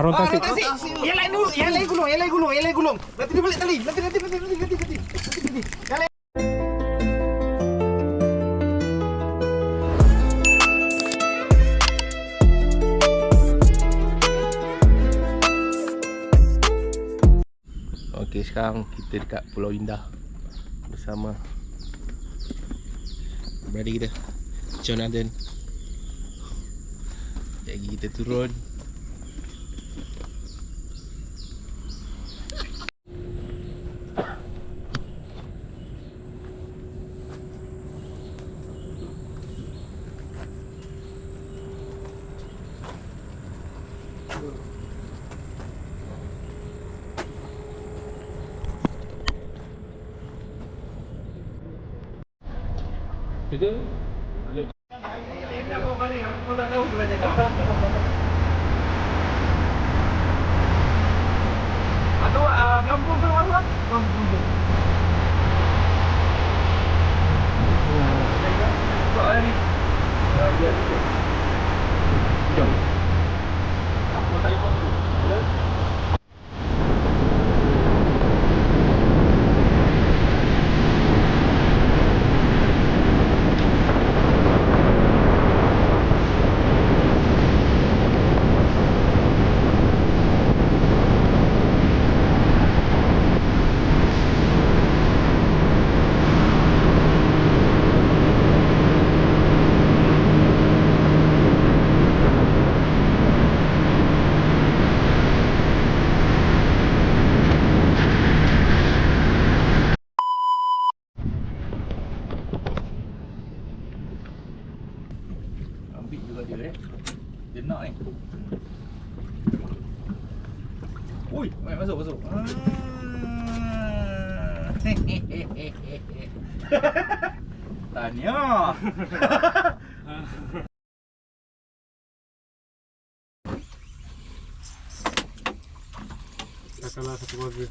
Harun Ah, tasik. tasik. Yang lain dulu, yang lain gulung, yang lain gulung, yang lain gulung. Nanti dia balik tali. Nanti nanti nanti nanti nanti nanti. Nanti nanti. Yang lain. Okey, sekarang kita dekat Pulau Indah bersama brother kita Jonathan. Jadi kita turun. Kita Atau ah, kampung tu mana? Kampung tu. Ambil juga dia eh. Dia nak ni. Ui, baik masuk masuk. Ah. Tanya. kalah satu keluarga.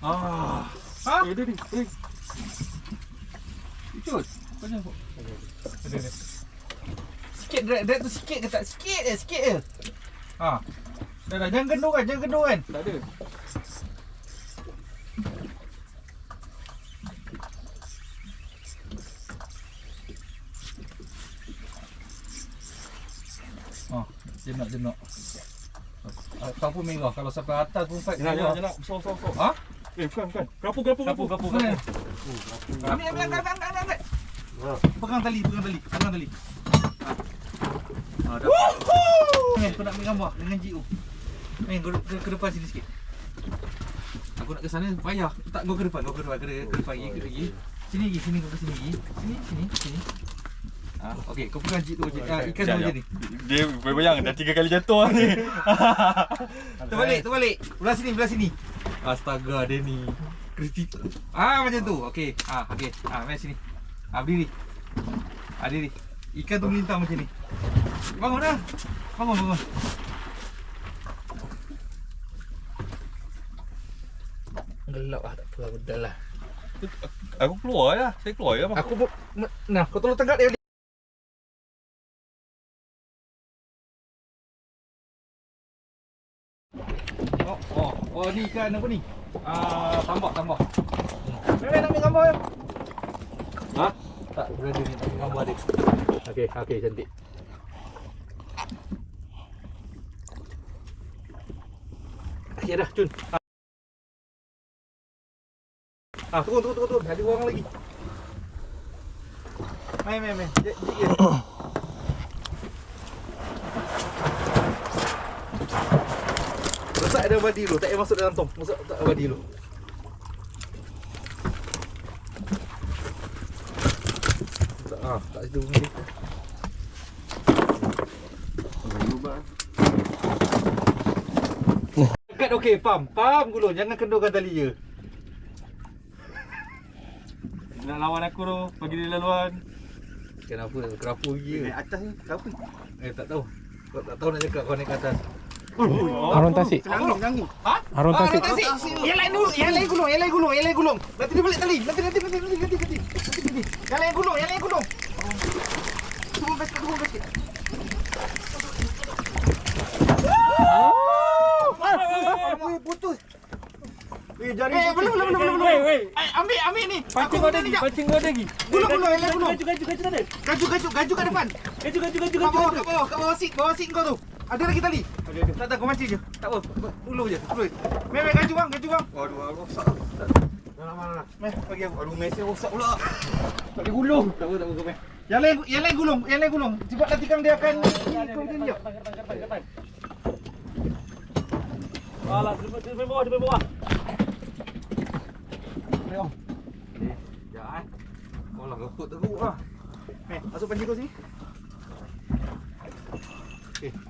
Ah. Ha? Eh, dia ni. Eh, Icut. Kau jangan. Ada ada. Sikit drag, drag tu sikit ke tak? Sikit je, sikit je. Ha. Dah dah, jangan gendong kan, jangan gendong kan. tak ada. Ah, jenak jenak. Ah, Kapu merah kalau sampai atas pun fight. Jenak, jenak, jenak. Besar, besar, besar. Ha? Eh, bukan, bukan. Kerapu, kerapu, Kapu kerapu. kapu Mana? kapu. Ambil, ambil, angkat, angkat. Ha. Pegang tali, pegang tali, pegang tali. Ah, dah. Eh, kau nak ambil gambar dengan GO. Eh, kau ke, ke depan sini sikit. Aku nak ke sana payah. Tak kau ke depan, kau ke depan, ke, ke depan lagi, ke lagi. Sini lagi, sini kau ke sini lagi. Sini, sini, sini. Ah, okey, kau pegang jig tu je. Ah, ikan tu ni. Dia bayang dah tiga kali jatuh ni. Terbalik, terbalik. Belah sini, belah sini. Astaga, dia ni. Kritikal. Ah, macam tu. Okey. Ah, okey. Ah, mari sini. Ah, berdiri. Ah, diri. Ikan tu melintang macam ni. Bangun dah. Bangun, bangun. Gelap lah, tak apa, betul lah. Aku keluar lah. Saya keluar ya, bang. Aku pun, nah, kau tolong tangkap dia. Ni ikan apa ni? Ah, tambak, tambak. Meme nak ambil gambar? Ha? Tak, berada ni ambil gambar dia. Okey, okey, cantik. Okey dah, cun. Ah, tunggu, tunggu, tunggu, tunggu. Ada orang lagi. Main, main, main. Jik, jik dalam badi dulu, tak payah masuk dalam tong. Masuk dalam badi dulu. Letak, ah, tak situ ni. Dekat okey, pam. Pam gulung, jangan kendurkan tali je. Nak lawan aku tu. Bagi dia laluan. Kenapa? Kerapu je. Naik atas ni, kenapa? Eh, tak tahu. Kau tak tahu nak cakap kau naik ke atas. Oh, Harun Tasik. Ha? Harun Tasik. Harun Tasik. Yang lain dulu. Yang lain gulung. Yang lain gulung. Yang lain gulung. Nanti dia balik tali. Nanti, nanti, nanti. Nanti, nanti, nanti. Yang lain gulung. Yang lain gulung. Tunggu basket. Tunggu basket. Eh, jari eh, belum, belum, belum, belum. belum. eh, ambil, ambil ni. Pancing kau lagi, pancing kau lagi. Gulung, gulung, elok, gulung. Gaju, gaju, gaju, gaju. Gaju, gaju, gaju kat depan. Gaju, gaju, gaju, gaju. Kat bawah, kat bawah, kat bawah, kat bawah, kat bawah, kat bawah, kat bawah, tak, tak, kau mancing je. Tak apa, ulu je. Ulu je. Meh, meh, gaju bang, gaju bang. Waduh, rosak. Mana, mana, Meh, bagi aku. Aduh, mesin rosak pula. Tak boleh gulung. Tak apa, tak apa, kau meh. Yang lain, yang lain gulung, yang lain gulung. Cepat nanti kan dia akan ikut dia. Alah, di di bawah, di bawah. Meh, om. Ya, eh. Kau lah, kau teruk lah. Meh, masuk pancing kau sini. Okey.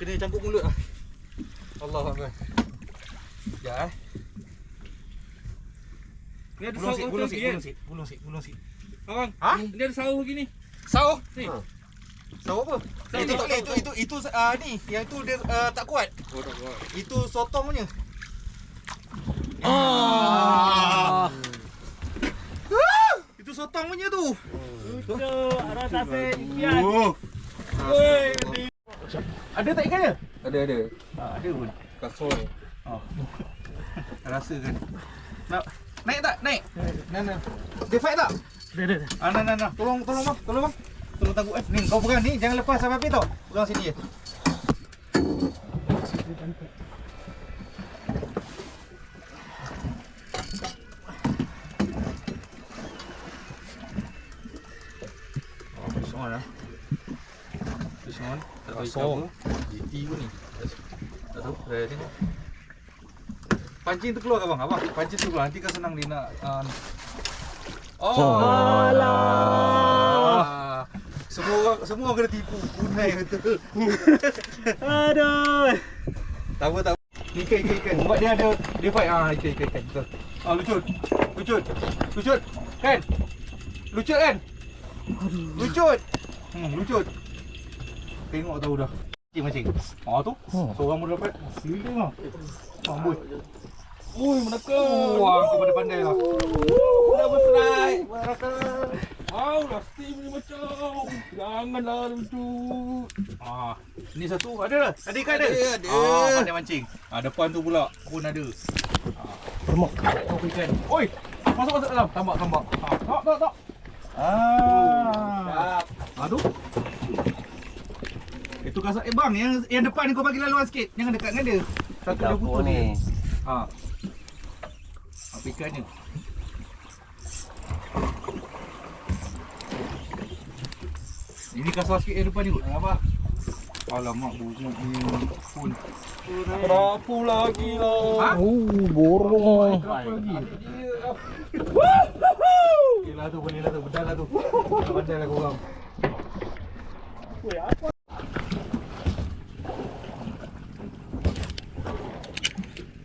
Kena campur mulut lah. Allah Akbar. Ya eh. Ni ada Gulung sawah gulung lagi, kan? gulung sik, gulung sik, gulung sik. Abang, Ha? Ni ada sawah lagi ni. Sawo? Ni. Sawo apa? Sawo, itu, sawo, itu, itu, itu, itu, ah, ni, yang tu dia ah, tak kuat. Oh, tak kuat. Itu sotong punya. Ah. Itu sotong punya tu. Ada tasik impian. Oh. Woi, Ada tak ikannya? Ada, ada. Ah, ada pun. Ni. Oh. Rasa kan. Nak naik tak? Naik. Nah, nah. Dia fight tak? Dah, dah. Ah, nah, nah, nah. Tolong, tolong bang, tolong bang. Tolong tangguh eh. Ni kau pegang ni, jangan lepas sampai api tau. Pegang sini je. Oh, One. Tak tahu ikan apa. GT pun ni. Tak tahu. Dah tengok. Pancing tu keluar ke bang? Abang, pancing tu keluar. Nanti kan senang dia nak uh, Oh, Alah. Semua orang semua orang kena tipu. Punai betul. Aduh. Tak apa tak apa. Ni ikan ikan ikan. Sebab dia ada dia fight ah ikan ikan ikan betul. Ah lucut. Lucut. Lucut. Kan? Lucut kan? Lucut. Hmm lucut. Tengok tahu dah. Mancing mancing. Ah tu. Hmm. Seorang pun dapat. Sini ah. Amboi. Ui, menekam. Wah, kau pada pandai lah. Dah berserai. Wow, dah steam ni macam. Janganlah lucu. Ah, ni satu ada dah. Ada ikan ada. Ada, ada. Ah, pandai mancing. Ah, depan tu pula pun ada. Remuk. Oh, ikan. Oi, masuk masuk dalam. Tambak tambak. Ah, tak tak tak. Ah. Aduh. Kasar eh bang, yang yang depan ni kau bagi laluan sikit. Jangan dekat dengan dia. Satu dia putus. ni. Ha. Apa ikannya? Ini kasar sikit yang depan ni kot. Apa? Alamak, bunyi ni pun. Kenapa lagi lah? Ha? Oh, borong. Apa lagi? Okey lah tu, boleh lah tu. Bedal lah tu. Pandai lah korang.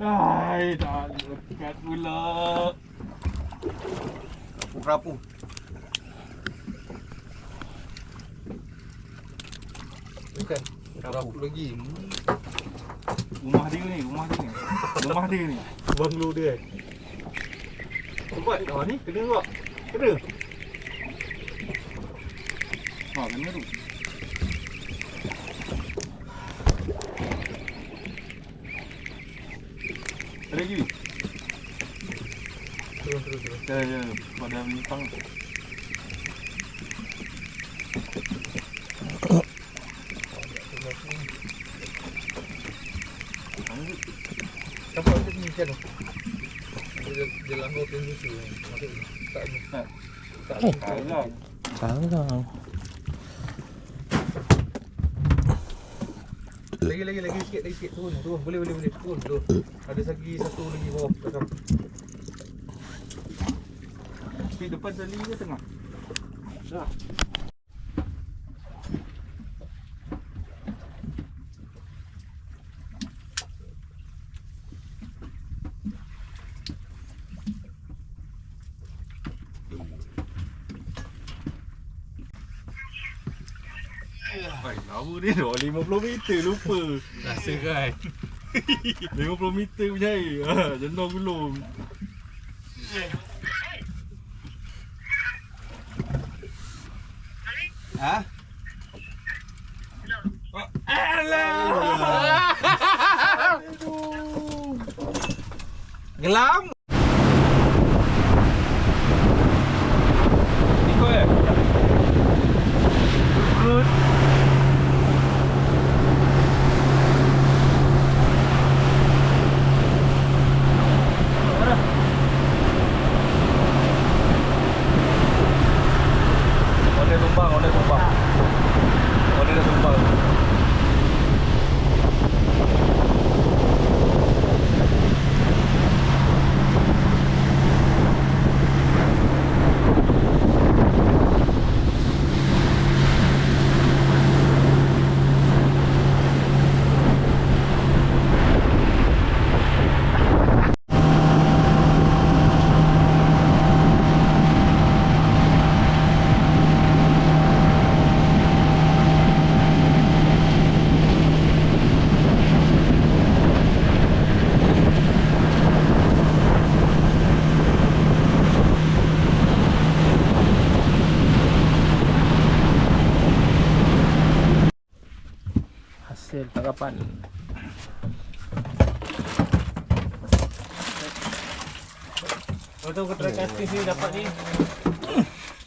Hai, dah lekat pula. Rapu. Bukan. Rapu lagi. Rumah dia ni, rumah dia ni. Rumah dia ni. Banglo dia. Cepat. Oh ni kena juga. Kena. Ha, kena tu. Terus, terus, terus. Ya, ya. Pada limpang. Siapa ada ni ikan tu? Dia, langgar lah Salah. Lagi lagi lagi sikit lagi sikit turun turun boleh boleh boleh turun turun Ada lagi satu lagi bawah belakang Speed depan tali ke tengah? Dah Lama dia 50 meter lupa. Rasa kan? 50 meter punya air. Ah, ha, Jendong gulung yeah. Ha? Gelam. Ikut Tangkapan Betul kau try casting sini dapat ni.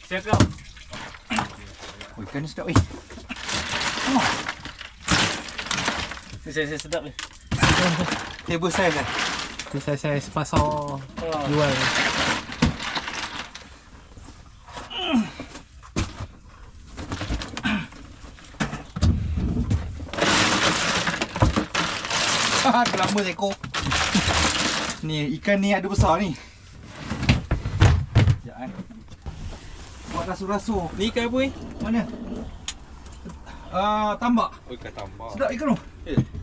Siap kau Oh, ikan ni sedap weh. Ni saya sedap ni. Table size kan? Ni saya saya pasar jual Haha, kelama seekor. Ni ikan ni ada besar ni. Sekejap eh. Buat rasu-rasu. Ni ikan apa ni? Mana? Ah, tambak. Oh, ikan tambak. Sedap ikan tu. Kumpau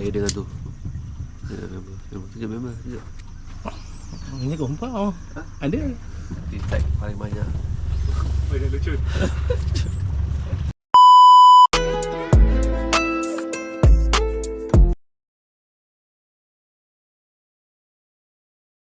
Saya dengan tu Ya, member Member Sekejap Ini kumpau Ada. Detect paling banyak. Oh, dia lucu.